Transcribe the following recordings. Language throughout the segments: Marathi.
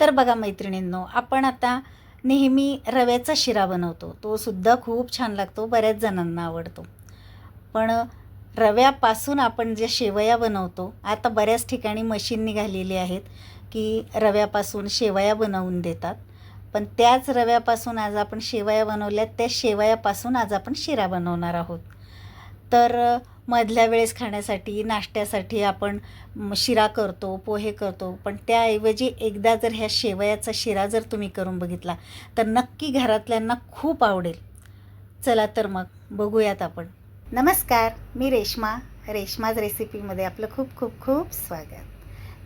तर बघा मैत्रिणींनो आपण आता नेहमी रव्याचा शिरा बनवतो. तो सुद्धा खूप छान लागतो बऱ्याच जणांना आवडतो. पण रव्यापासून आपण ज्या शेवया बनवतो आता बऱ्याच ठिकाणी मशीन निघालेली आहेत की रव्यापासून शेवया बनवून देतात. पण त्याच रव्यापासून आज आपण शेवया बनवल्या त्या शेवयापासून आज आपण शिरा बनवणार आहोत. तर मधल्या वेळेस खाण्यासाठी नाश्त्यासाठी आपण शिरा करतो पोहे करतो. पण त्याऐवजी एकदा जर ह्या शेवयाचा शिरा जर तुम्ही करून बघितला तर नक्की घरातल्यांना खूप आवडेल. चला तर मग बघूयात आपण. नमस्कार मी रेश्मा. रेश्माज रेसिपीमध्ये आपलं खूप खूप खूप स्वागत.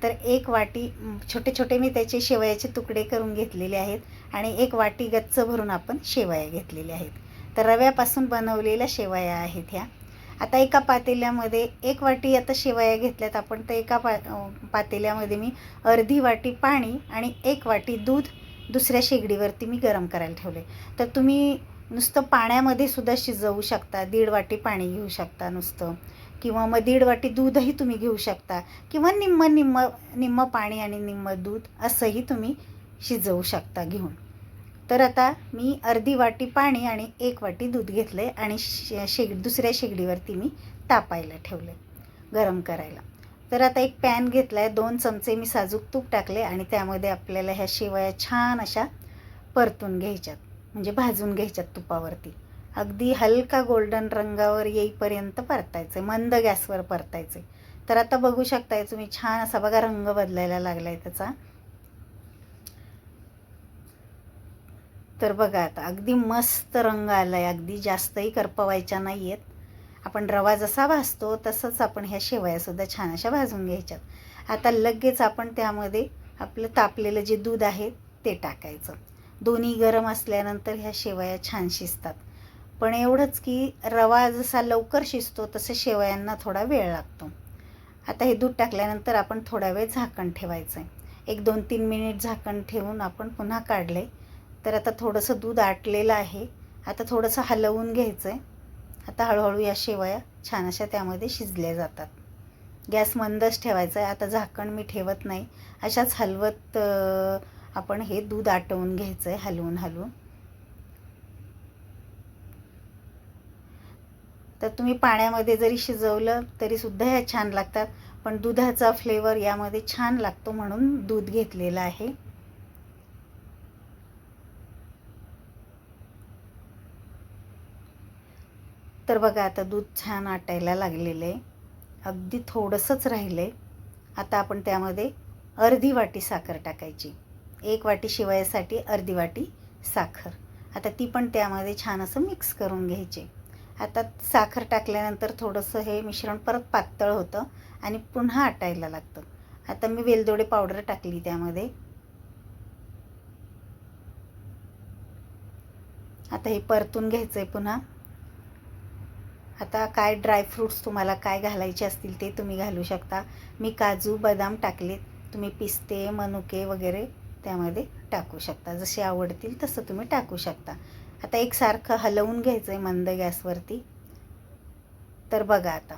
तर एक वाटी छोटे छोटे मी त्याचे शेवयाचे तुकडे करून घेतलेले आहेत आणि एक वाटी गच्च भरून आपण शेवया घेतलेल्या आहेत. तर रव्यापासून बनवलेल्या शेवया आहेत ह्या. आता एका पातेल्यामध्ये एक वाटी आता शेवया घेतल्यात. आपण तर एका पा पातेल्यामध्ये मी अर्धी वाटी पाणी आणि एक वाटी दूध दुसऱ्या शेगडीवरती मी गरम करायला ठेवले. तर तुम्ही नुसतं पाण्यामध्ये सुद्धा शिजवू शकता दीड वाटी पाणी घेऊ शकता नुसतं. किंवा मग दीड वाटी दूधही तुम्ही घेऊ शकता. किंवा निम्म निम्म निम्म पाणी आणि निम्म दूध असंही तुम्ही शिजवू शकता घेऊन. तर आता मी अर्धी वाटी पाणी आणि एक वाटी दूध घेतलं आहे आणि शे शेग दुसऱ्या शेगडीवरती मी तापायला ठेवलं आहे गरम करायला. तर आता एक पॅन घेतला आहे दोन चमचे मी साजूक तूप टाकले आणि त्यामध्ये आपल्याला ह्या शेवया छान अशा परतून घ्यायच्यात म्हणजे भाजून घ्यायच्यात तुपावरती. अगदी हलका गोल्डन रंगावर येईपर्यंत परतायचे मंद गॅसवर परतायचे तर आता बघू शकताय तुम्ही छान असा बघा रंग बदलायला लागला आहे त्याचा. तर बघा आता अगदी मस्त रंग आला आहे अगदी जास्तही करपवायच्या नाही आहेत आपण रवा जसा भाजतो तसंच आपण ह्या शेवयासुद्धा छान अशा भाजून घ्यायच्यात. आता लगेच आपण त्यामध्ये आपलं तापलेलं जे दूध आहे ते टाकायचं. दोन्ही गरम असल्यानंतर ह्या शेवया छान शिजतात. पण एवढंच की रवा जसा लवकर शिजतो तसं शेवयांना थोडा वेळ लागतो. आता हे दूध टाकल्यानंतर आपण थोडा वेळ झाकण ठेवायचं आहे एक दोन तीन मिनिट झाकण ठेवून आपण पुन्हा काढले तर आता थोडंसं दूध आटलेलं आहे. आता थोडंसं हलवून घ्यायचं आहे आता हळूहळू या शेवया छान अशा त्यामध्ये शिजल्या जातात. गॅस मंदच ठेवायचा आहे आता झाकण मी ठेवत नाही. अशाच हलवत आपण हे दूध आटवून घ्यायचं आहे हलवून हलवून. तर तुम्ही पाण्यामध्ये जरी शिजवलं तरीसुद्धा ह्या छान लागतात. पण दुधाचा फ्लेवर यामध्ये छान लागतो म्हणून दूध घेतलेलं आहे. तर बघा आता दूध छान आटायला लागलेलं आहे. अगदी थोडंसंच राहिलं आहे आता आपण त्यामध्ये अर्धी वाटी साखर टाकायची. एक वाटी शिवायसाठी अर्धी वाटी साखर. आता ती पण त्यामध्ये छान असं मिक्स करून घ्यायचे. आता साखर टाकल्यानंतर थोडंसं हे मिश्रण परत पातळ होतं आणि पुन्हा आटायला लागतं. आता मी वेलदोडे पावडर टाकली त्यामध्ये. आता हे परतून घ्यायचं आहे पुन्हा. आता काय ड्रायफ्रूट्स तुम्हाला काय घालायचे असतील ते तुम्ही घालू शकता. मी काजू बदाम टाकलेत. तुम्ही पिस्ते मनुके वगैरे त्यामध्ये टाकू शकता. जसे आवडतील तसं तुम्ही टाकू शकता. आता एकसारखं हलवून घ्यायचं आहे मंद गॅसवरती. तर बघा आता.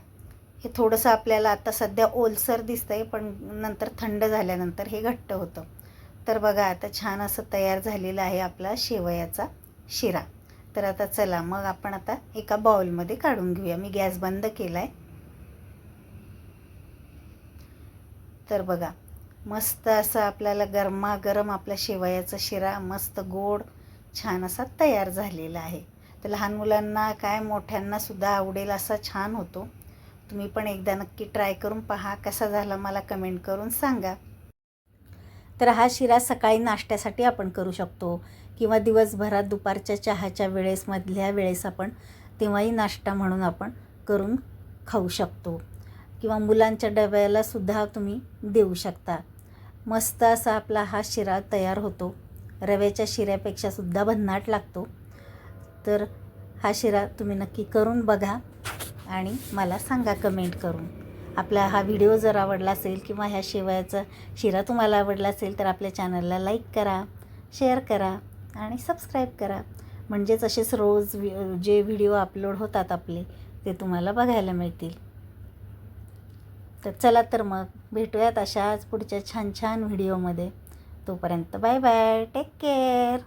हे थोडंसं आपल्याला आता सध्या ओलसर दिसतं आहे पण नंतर थंड झाल्यानंतर हे घट्ट होतं. तर बघा आता छान असं तयार झालेलं आहे आपला शेवयाचा शिरा. तर आता चला मग आपण आता एका बाउलमध्ये काढून घेऊया. मी गॅस बंद केला आहे तर बघा मस्त असं आपल्याला गरमागरम आपल्या शेवयाचा शिरा मस्त गोड छान असा तयार झालेला आहे. तर लहान मुलांना काय मोठ्यांना सुद्धा आवडेल असा छान होतो. तुम्ही पण एकदा नक्की ट्राय करून पहा कसा झाला मला कमेंट करून सांगा. तर हा शिरा सकाळी नाश्त्यासाठी आपण करू शकतो. किंवा दिवसभरात दुपारच्या चहाच्या वेळेस मधल्या वेळेस आपण तेव्हाही नाश्ता म्हणून आपण करून खाऊ शकतो. किंवा मुलांच्या डब्याला सुद्धा तुम्ही देऊ शकता. मस्त असा आपला हा शिरा तयार होतो. रव्याच्या शिऱ्यापेक्षा सुद्धा भन्नाट लागतो. तर हा शिरा तुम्ही नक्की करून बघा आणि मला सांगा कमेंट करून. आपला हा व्हिडिओ जर आवडला असेल किंवा ह्या शेवयाचा शिरा तुम्हाला आवडला असेल तर आपल्या चॅनलला लाईक करा शेअर करा आणि सबस्क्राईब करा. म्हणजेच असेच रोज वि जे व्हिडिओ अपलोड होतात आपले ते तुम्हाला बघायला मिळतील. तर चला तर मग भेटूयात अशाच पुढच्या छान छान व्हिडिओमध्ये. तोपर्यंत बाय बाय टेक केअर.